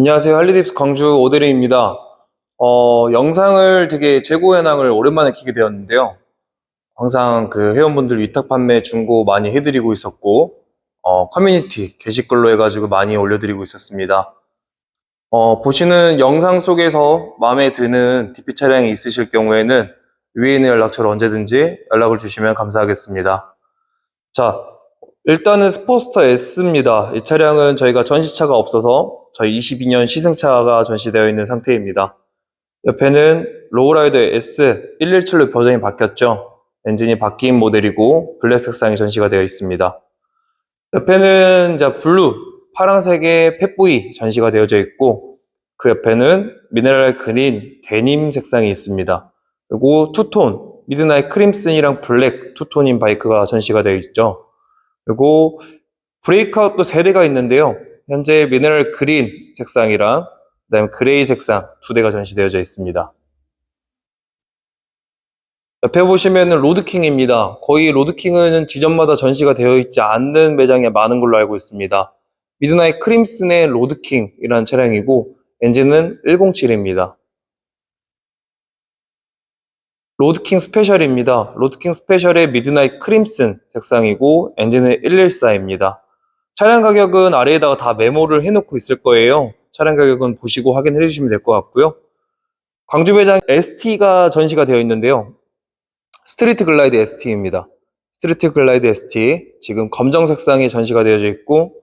안녕하세요. 할리딥스 광주 오드리입니다. 어, 영상을 되게 재고 현황을 오랜만에 키게 되었는데요. 항상 그 회원분들 위탁 판매 중고 많이 해드리고 있었고, 어, 커뮤니티 게시글로 해가지고 많이 올려드리고 있었습니다. 어, 보시는 영상 속에서 마음에 드는 DP 차량이 있으실 경우에는 위에 있는 연락처로 언제든지 연락을 주시면 감사하겠습니다. 자, 일단은 스포스터 S입니다. 이 차량은 저희가 전시차가 없어서 저희 22년 시승차가 전시되어 있는 상태입니다. 옆에는 로우라이더 S117로 버전이 바뀌었죠. 엔진이 바뀐 모델이고 블랙 색상이 전시가 되어 있습니다. 옆에는 이제 블루, 파란색의 펫보이 전시가 되어져 있고 그 옆에는 미네랄 그린 데님 색상이 있습니다. 그리고 투톤, 미드나잇 크림슨이랑 블랙 투톤인 바이크가 전시가 되어 있죠. 그리고 브레이크아웃도 세 대가 있는데요. 현재 미네랄 그린 색상이랑 그다음에 그레이 색상 두 대가 전시되어져 있습니다. 옆에 보시면은 로드킹입니다. 거의 로드킹은 지점마다 전시가 되어 있지 않는 매장이 많은 걸로 알고 있습니다. 미드나잇 크림슨의 로드킹이라는 차량이고 엔진은 107입니다. 로드킹 스페셜입니다. 로드킹 스페셜의 미드나잇 크림슨 색상이고 엔진은 114입니다. 차량 가격은 아래에다가 다 메모를 해놓고 있을 거예요. 차량 가격은 보시고 확인해 주시면 될 것 같고요. 광주 매장 ST가 전시가 되어 있는데요. 스트리트 글라이드 ST입니다. 스트리트 글라이드 ST 지금 검정 색상이 전시가 되어져 있고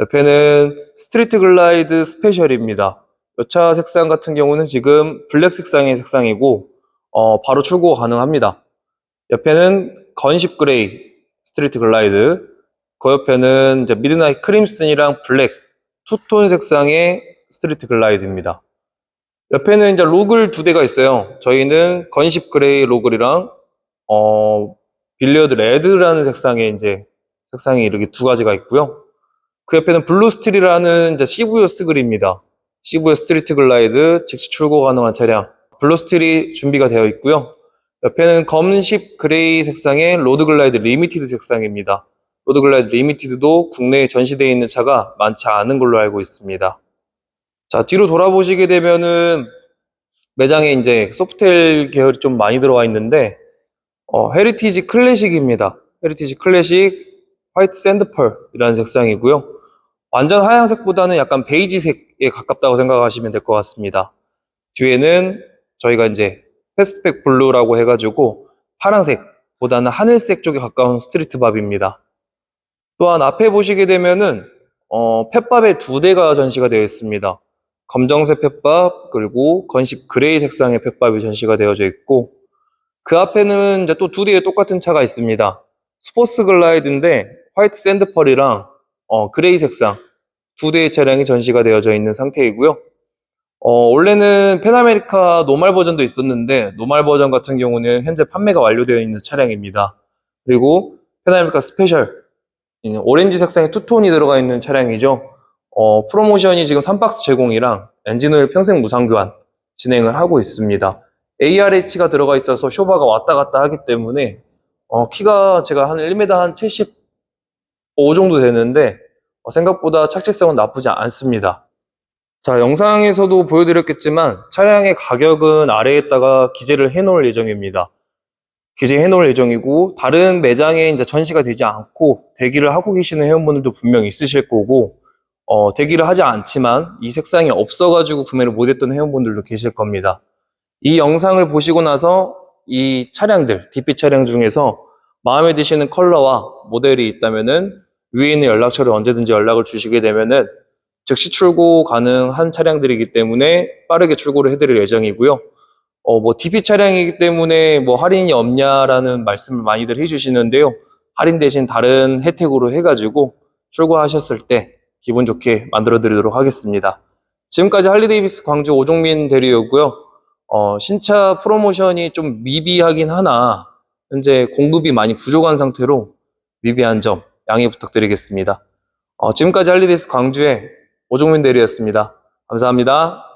옆에는 스트리트 글라이드 스페셜입니다. 이 차 색상 같은 경우는 지금 블랙 색상의 색상이고 어, 바로 출고가 가능합니다. 옆에는 건십 그레이 스트리트 글라이드 그 옆에는 이제 미드나잇 크림슨이랑 블랙 투톤 색상의 스트리트 글라이드입니다. 옆에는 이제 로글 두 대가 있어요. 저희는 건십 그레이 로글이랑 어, 빌리어드 레드라는 색상의 이제 색상이 이렇게 두 가지가 있고요. 그 옆에는 블루 스틸이라는 이제 시부요 스글입니다. 시부요 스트리트 글라이드 즉시 출고 가능한 차량. 블루 스틸이 준비가 되어 있고요. 옆에는 검은십 그레이 색상의 로드 글라이드 리미티드 색상입니다. 로드 글라이드 리미티드도 국내에 전시되어 있는 차가 많지 않은 걸로 알고 있습니다. 자, 뒤로 돌아보시게 되면은 매장에 이제 소프텔 계열이 좀 많이 들어와 있는데 어, 헤리티지 클래식입니다. 헤리티지 클래식 화이트 샌드펄이라는 색상이고요. 완전 하얀색보다는 약간 베이지색에 가깝다고 생각하시면 될 것 같습니다. 뒤에는 저희가 이제 패스트백 블루라고 해가지고 파란색보다는 하늘색 쪽에 가까운 스트리트 밥입니다. 또한 앞에 보시게 되면은 어, 펫밥의 두 대가 전시가 되어 있습니다. 검정색 펫밥 그리고 건십 그레이 색상의 펫밥이 전시가 되어져 있고 그 앞에는 이제 또 두 대의 똑같은 차가 있습니다. 스포츠 글라이드인데 화이트 샌드펄이랑 어, 그레이 색상 두 대의 차량이 전시가 되어져 있는 상태이고요. 어, 원래는 페나메리카 노말 버전도 있었는데 노말 버전 같은 경우는 현재 판매가 완료되어 있는 차량입니다. 그리고 페나메리카 스페셜 이 오렌지 색상의 투톤이 들어가 있는 차량이죠. 어, 프로모션이 지금 3박스 제공이랑 엔진오일 평생 무상 교환 진행을 하고 있습니다. ARH가 들어가 있어서 쇼바가 왔다 갔다 하기 때문에 어, 키가 제가 한 1m 한 75 정도 되는데 어, 생각보다 착지성은 나쁘지 않습니다. 자, 영상에서도 보여드렸겠지만 차량의 가격은 아래에다가 기재를 해놓을 예정입니다. 기재해 놓을 예정이고 다른 매장에 이제 전시가 되지 않고 대기를 하고 계시는 회원분들도 분명 있으실 거고 어, 대기를 하지 않지만 이 색상이 없어가지고 구매를 못했던 회원분들도 계실 겁니다. 이 영상을 보시고 나서 이 차량들, DP 차량 중에서 마음에 드시는 컬러와 모델이 있다면은 위에 있는 연락처를 언제든지 연락을 주시게 되면은 즉시 출고 가능한 차량들이기 때문에 빠르게 출고를 해드릴 예정이고요. 어, 뭐, DP 차량이기 때문에 뭐 할인이 없냐라는 말씀을 많이들 해주시는데요. 할인 대신 다른 혜택으로 해가지고 출고하셨을 때 기분 좋게 만들어 드리도록 하겠습니다. 지금까지 할리데이비스 광주 오종민 대리였고요. 어, 신차 프로모션이 좀 미비하긴 하나 현재 공급이 많이 부족한 상태로 미비한 점 양해 부탁드리겠습니다. 어, 지금까지 할리데이비스 광주의 오종민 대리였습니다. 감사합니다.